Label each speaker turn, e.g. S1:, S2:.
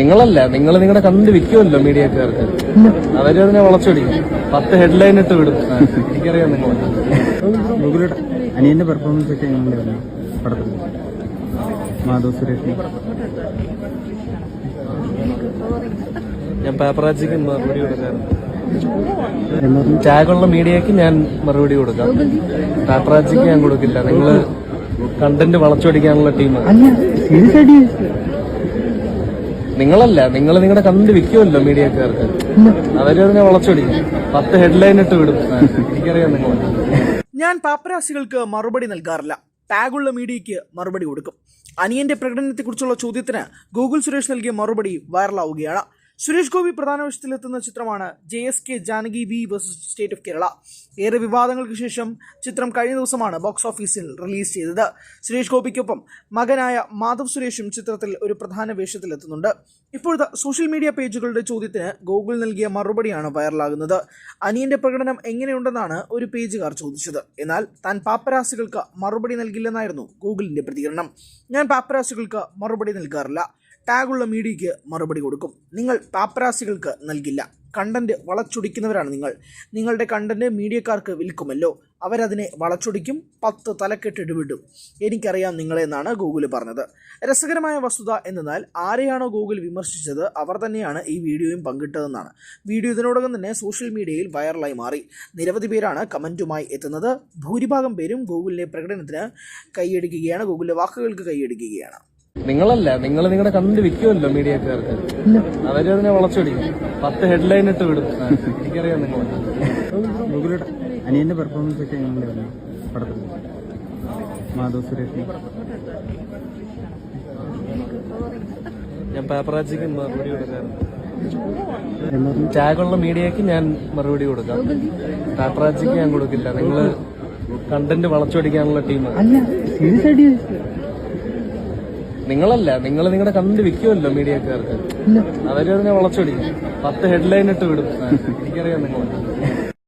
S1: നിങ്ങളല്ല നിങ്ങൾ നിങ്ങളുടെ കണ്ട് വിൽക്കുമല്ലോ മീഡിയക്കാർക്ക്. അവർ അതിനെ വളച്ചൊടിക്കും. പത്ത് ഹെഡ്ലൈൻ ഇട്ട് വിടും. എനിക്കറിയാം നിങ്ങൾ
S2: അനിയന്റെ പെർഫോമൻസ് ഒക്കെ എങ്ങനെയായിരുന്നു പടത്തിൽ. മാധവ് സുരേഷ്.
S1: ഞാൻ പേപ്പറാജിക്ക് മറുപടി കൊടുക്കാറുണ്ട്. ടാഗുള്ള മീഡിയക്ക് ഞാൻ മറുപടി കൊടുക്കാം. പേപ്പറാജിക്ക് ഞാൻ കൊടുക്കില്ല. നിങ്ങൾ കണ്ടന്റ് വളച്ചൊടിക്കാനുള്ള ടീമാണ് നിങ്ങളല്ല നിങ്ങൾ നിങ്ങളുടെ കണ്ട് വിൽക്കുമല്ലോ മീഡിയക്കാർക്ക്. അവരതിനെ വളച്ചൊടിക്കും പത്ത് ഹെഡ്ലൈൻ ഇട്ട് വിടും. എനിക്കറിയാം നിങ്ങൾ
S3: ഞാൻ പാപ്പരാസികൾക്ക് മറുപടി നൽകാറില്ല. ടാഗുള്ള മീഡിയയ്ക്ക് മറുപടി കൊടുക്കും. അനിയന്റെ പ്രകടനത്തെക്കുറിച്ചുള്ള ചോദ്യത്തിന് ഗൂഗിൾ സുരേഷ് നൽകിയ മറുപടി വൈറലാവുകയാണ്. സുരേഷ് ഗോപി പ്രധാന വേഷത്തിലെത്തുന്ന ചിത്രമാണ് J S K Janaki V versus state of Kerala. ഏറെ വിവാദങ്ങൾക്ക് ശേഷം ചിത്രം കഴിഞ്ഞ ദിവസമാണ് ബോക്സ് ഓഫീസിൽ റിലീസ് ചെയ്തത്. സുരേഷ് ഗോപിക്കൊപ്പം മകനായ മാധവ് സുരേഷും ചിത്രത്തിൽ ഒരു പ്രധാന വേഷത്തിലെത്തുന്നുണ്ട്. ഇപ്പോഴത്തെ സോഷ്യൽ മീഡിയ പേജുകളുടെ ചോദ്യത്തിന് ഗൂഗിൾ നൽകിയ മറുപടിയാണ് വൈറലാകുന്നത്. അനിയന്റെ പ്രകടനം എങ്ങനെയുണ്ടെന്നാണ് ഒരു പേജുകാർ ചോദിച്ചത്. എന്നാൽ താൻ പാപ്പരാസികൾക്ക് മറുപടി നൽകില്ലെന്നായിരുന്നു ഗൂഗിളിന്റെ പ്രതികരണം. ഞാൻ പാപ്പരാസികൾക്ക് മറുപടി നൽകാറില്ല. ടാഗുള്ള മീഡിയയ്ക്ക് മറുപടി കൊടുക്കും. നിങ്ങൾ പാപ്പരാസികൾക്ക് നൽകില്ല. കണ്ടന്റ് വളച്ചൊടിക്കുന്നവരാണ് നിങ്ങൾ. നിങ്ങളുടെ കണ്ടന്റ് മീഡിയക്കാർക്ക് വിൽക്കുമല്ലോ. അവരതിനെ വളച്ചൊടിക്കും പത്ത് തലക്കെട്ടിട്ട് വിടും എനിക്കറിയാം നിങ്ങളെന്നാണ് ഗൂഗിൾ പറഞ്ഞത്. രസകരമായ വസ്തുത എന്നാൽ ആരെയാണോ ഗൂഗിൾ വിമർശിച്ചത് അവർ തന്നെയാണ് ഈ വീഡിയോയും പങ്കിട്ടതെന്നാണ്. വീഡിയോ ഇതിനോടകം തന്നെ സോഷ്യൽ മീഡിയയിൽ വൈറലായി മാറി. നിരവധി പേരാണ് കമന്റുമായി എത്തുന്നത്. ഭൂരിഭാഗം പേരും ഗൂഗിളിലെ പ്രകടനത്തിന് കൈയടിക്കുകയാണ് ഗൂഗിളിലെ വാക്കുകൾക്ക് കൈയടിക്കുകയാണ്.
S1: നിങ്ങളല്ല നിങ്ങൾ നിങ്ങളുടെ കണ്ട് വിൽക്കുമല്ലോ മീഡിയക്കാർക്ക്. അവർ അതിനെ വളച്ചൊടിക്കും. പത്ത് ഹെഡ്ലൈൻ ഇട്ട് വിടും. എനിക്കറിയാം നിങ്ങൾ
S2: അനിയന്റെ പെർഫോമൻസ് ഒക്കെ എങ്ങനെയായിരുന്നു പടത്തിൽ? മാധവ് സുരേഷ്
S1: ഞാൻ പേപ്പറാച്ചിക്ക് മറുപടി കൊടുക്കാറുണ്ട്. ടാഗുള്ള മീഡിയക്ക് ഞാൻ മറുപടി കൊടുക്കാം. പേപ്പറാച്ചിക്ക് ഞാൻ കൊടുക്കില്ല. നിങ്ങൾ കണ്ടന്റ് വളച്ചൊടിക്കാനുള്ള ടീമാണ് നിങ്ങളല്ല നിങ്ങൾ നിങ്ങളുടെ കണ്ട് വിൽക്കുമല്ലോ മീഡിയക്കാർക്ക്. അവരതിനെ വളച്ചൊടിക്കും. പത്ത് ഹെഡ്ലൈൻ ഇട്ട് വിടും. എനിക്കറിയാം നിങ്ങൾ